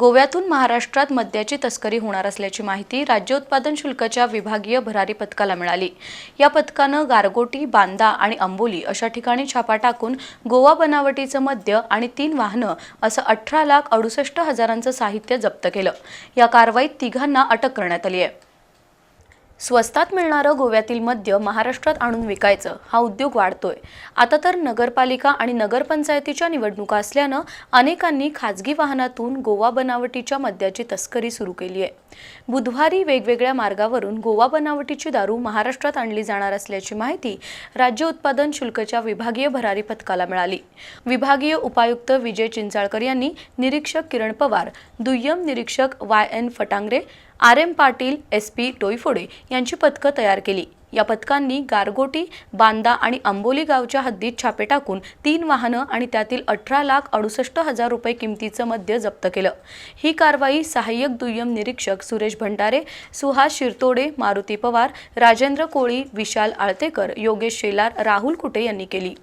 गोव्यातून महाराष्ट्रात मद्याची तस्करी होणार असल्याची माहिती राज्य उत्पादन शुल्काच्या विभागीय भरारी पथकाला मिळाली. या पथकानं गारगोटी बांदा आणि अंबोली अशा ठिकाणी छापा टाकून गोवा बनावटीचं मद्य आणि तीन वाहनं असं अठरा लाख अडुसष्ट हजारांचं साहित्य जप्त केलं. या कारवाईत तिघांना अटक करण्यात आली आहे. स्वस्तात मिळणारं गोव्यातील मद्य महाराष्ट्रात आणून विकायचं हा उद्योग वाढतोय. आता तर नगरपालिका आणि नगरपंचायतीच्या निवडणुका असल्यानं अनेकांनी खाजगी वाहनातून गोवा बनावटीच्या मद्याची तस्करी सुरू केली आहे. बुधवारी वेगवेगळ्या मार्गावरून गोवा बनावटीची दारू महाराष्ट्रात आणली जाणार असल्याची माहिती राज्य उत्पादन शुल्कच्या विभागीय भरारी पथकाला मिळाली. विभागीय उपायुक्त विजय चिंचाळकर यांनी निरीक्षक किरण पवार दुय्यम निरीक्षक Y N Fatangare R M Patil S P Toiphode यांची पथकं तयार केली. या पथकांनी गारगोटी बांदा आणि अंबोली गावच्या हद्दीत छापे टाकून तीन वाहनं आणि त्यातील अठरा लाख अडुसष्ट हजार रुपये किमतीचं मद्य जप्त केलं. ही कारवाई सहाय्यक दुय्यम निरीक्षक सुरेश भंडारे सुहास शिरतोडे मारुती पवार राजेंद्र कोळी विशाल आळतेकर योगेश शेलार राहुल कुटे यांनी केली.